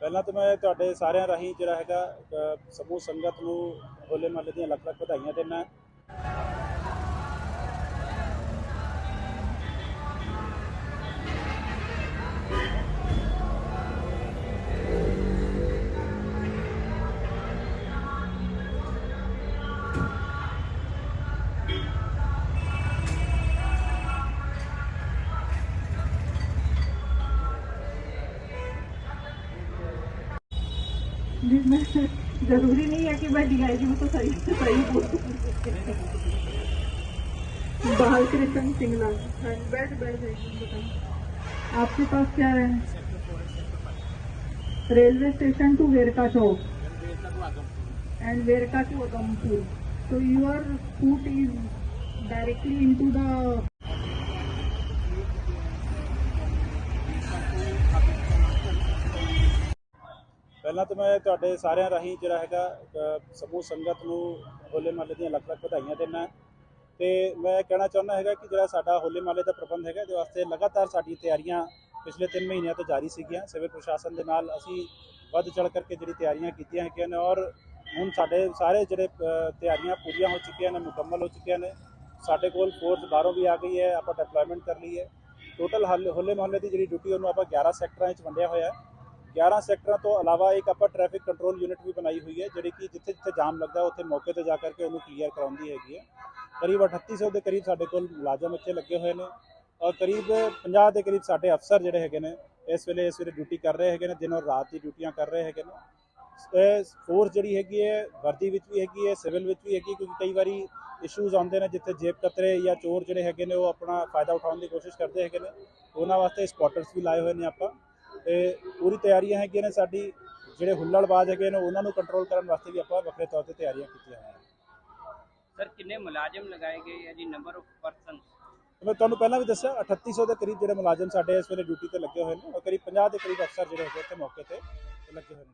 ਪਹਿਲਾਂ ਤਾਂ ਮੈਂ ਤੁਹਾਡੇ ਸਾਰਿਆਂ ਰਾਹੀਂ ਜਿਹੜਾ ਹੈਗਾ ਸਮੂਹ ਸੰਗਤ ਨੂੰ ਹੋਲੇ ਮਹੱਲੇ ਦੀਆਂ ਲੱਖ ਲੱਖ ਵਧਾਈਆਂ ਦਿੰਦਾ। ज़रूरी नहीं है कि मैं डीआईजी तो सही सही बोलूँ। बाल कृष्ण सिंगला। हाँ, बैठ बैठ बताइए आपके पास क्या है? रेलवे स्टेशन टू वेरका चौक and Verka to Agampur. So your foot is directly into the ਪਹਿਲਾਂ ਤਾਂ ਮੈਂ ਤੁਹਾਡੇ ਸਾਰਿਆਂ ਰਾਹੀਂ ਜਿਹੜਾ ਹੈਗਾ ਸਮੂਹ ਸੰਗਤ ਨੂੰ ਹੋਲੇ ਮਹੱਲੇ ਦੀਆਂ ਲੱਖ ਲੱਖ ਵਧਾਈਆਂ ਦਿੰਦਾ। ਤੇ ਮੈਂ ਕਹਿਣਾ ਚਾਹੁੰਦਾ ਹੈਗਾ ਕਿ ਜਿਹੜਾ ਸਾਡਾ ਹੋਲੇ ਮਹੱਲੇ ਦਾ ਪ੍ਰਬੰਧ ਹੈਗਾ, ਇਹਦੇ ਵਾਸਤੇ ਲਗਾਤਾਰ ਸਾਡੀ ਤਿਆਰੀਆਂ ਪਿਛਲੇ 3 ਮਹੀਨਿਆਂ ਤੋਂ ਜਾਰੀ ਸੀਗੀਆਂ। ਸਿਵਲ ਪ੍ਰਸ਼ਾਸਨ ਦੇ ਨਾਲ ਅਸੀਂ ਵੱਧ ਚੜ ਕਰਕੇ ਜਿਹੜੀ ਤਿਆਰੀਆਂ ਕੀਤੀਆਂ ਹੈਗੀਆਂ ਨੇ ਔਰ ਹੁਣ ਸਾਡੇ ਸਾਰੇ ਜਿਹੜੇ ਤਿਆਰੀਆਂ ਪੂਰੀਆਂ ਹੋ ਚੁੱਕੀਆਂ ਨੇ, ਮੁਕੰਮਲ ਹੋ ਚੁੱਕੀਆਂ ਨੇ। ਸਾਡੇ ਕੋਲ ਫੋਰਸ ਬਾਹਰੋਂ ਵੀ ਆ ਗਈ ਹੈ, ਆਪਾਂ ਡਿਪਲੋਇਮੈਂਟ ਕਰ ਲਈ ਹੈ। ਟੋਟਲ ਹੋਲੇ ਮਹੱਲੇ ਦੀ ਜਿਹੜੀ ਡਿਊਟੀ ਉਹਨੂੰ ਆਪਾਂ 11 ਸੈਕਟਰਾਂ ਵਿੱਚ ਵੰਡਿਆ ਹੋਇਆ ਹੈ। 11 ਸੈਕਟਰਾਂ ਤੋਂ ਇਲਾਵਾ ਇੱਕ ਆਪਾਂ ਟ੍ਰੈਫਿਕ ਕੰਟਰੋਲ ਯੂਨਿਟ ਵੀ ਬਣਾਈ ਹੋਈ ਹੈ, ਜਿਹੜੀ ਕਿ ਜਿੱਥੇ ਜਿੱਥੇ ਜਾਮ ਲੱਗਦਾ ਉੱਥੇ ਮੌਕੇ ਤੇ ਜਾ ਕਰਕੇ ਉਹਨੂੰ ਕਲੀਅਰ ਕਰਾਉਂਦੀ ਹੈਗੀ ਹੈ। ਕਰੀਬ 3800 ਦੇ ਕਰੀਬ ਸਾਡੇ ਕੋਲ ਮੁਲਾਜ਼ਮ ਇੱਥੇ ਲੱਗੇ ਹੋਏ ਨੇ ਔਰ ਕਰੀਬ 50 ਦੇ ਕਰੀਬ ਸਾਡੇ ਅਫਸਰ ਜਿਹੜੇ ਹੈਗੇ ਨੇ, ਇਸ ਵੇਲੇ ਇਸ ਵੇਲੇ ਡਿਊਟੀ ਕਰ ਰਹੇ ਹੈਗੇ ਨੇ, ਦਿਨ ਔਰ ਰਾਤ ਦੀ ਡਿਊਟੀਆਂ ਕਰ ਰਹੇ ਹੈਗੇ ਨੇ। ਇਹ ਫੋਰਸ ਜਿਹੜੀ ਹੈਗੀ ਹੈ, ਵਰਦੀ ਵਿੱਚ ਵੀ ਹੈਗੀ ਹੈ ਸਿਵਲ ਵਿੱਚ ਵੀ ਹੈਗੀ ਕਿਉਂਕਿ ਕਈ ਵਾਰੀ ਇਸ਼ੂਜ਼ ਆਉਂਦੇ ਨੇ ਜਿੱਥੇ ਜੇਬ ਕਤਰੇ ਜਾਂ ਚੋਰ ਜਿਹੜੇ ਹੈਗੇ ਨੇ, ਉਹ ਆਪਣਾ ਫਾਇਦਾ ਉਠਾਉਣ ਦੀ ਕੋਸ਼ਿਸ਼ ਕਰਦੇ ਹੈਗੇ ਨੇ। ਉਹਨਾਂ ਵਾਸਤੇ ਸਪੌਟਰਸ ਵੀ ਲਾਏ ਹੋਏ ਨੇ ਆਪਾਂ। ਤੇ ਪੂਰੀ ਤਿਆਰੀਆਂ ਹੈਗੀਆਂ ਨੇ ਸਾਡੀ ਜਿਹੜੇ ਹੁੱਲੜਬਾਜ਼ ਹੈਗੇ ਨੇ ਉਹਨਾਂ ਨੂੰ ਕੰਟਰੋਲ ਕਰਨ ਵਾਸਤੇ ਵੀ ਆਪਾਂ ਵੱਖਰੇ ਤੌਰ ਤੇ ਤਿਆਰੀਆਂ ਕੀਤੀਆਂ ਹੋਈਆਂ ਸਰ ਕਿੰਨੇ ਮੁਲਾਜ਼ਮ ਲਗਾਏ ਗਏ ਹੈ ਜੀ ਨੰਬਰ ਆਫ ਪਰਸਨ ਮੈਂ ਤੁਹਾਨੂੰ ਪਹਿਲਾਂ ਵੀ ਦੱਸਿਆ 3800 ਦੇ ਕਰੀਬ ਜਿਹੜੇ ਮੁਲਾਜ਼ਮ ਸਾਡੇ ਇਸ ਵੇਲੇ ਡਿਊਟੀ ਤੇ ਲੱਗੇ ਹੋਏ ਨੇ ਔਰ ਕਰੀਬ 50 ਦੇ ਕਰੀਬ ਅਫਸਰ ਜਿਹੜੇ ਹੈਗੇ ਇੱਥੇ ਮੌਕੇ ਤੇ ਲੱਗੇ ਹੋਏ ਨੇ।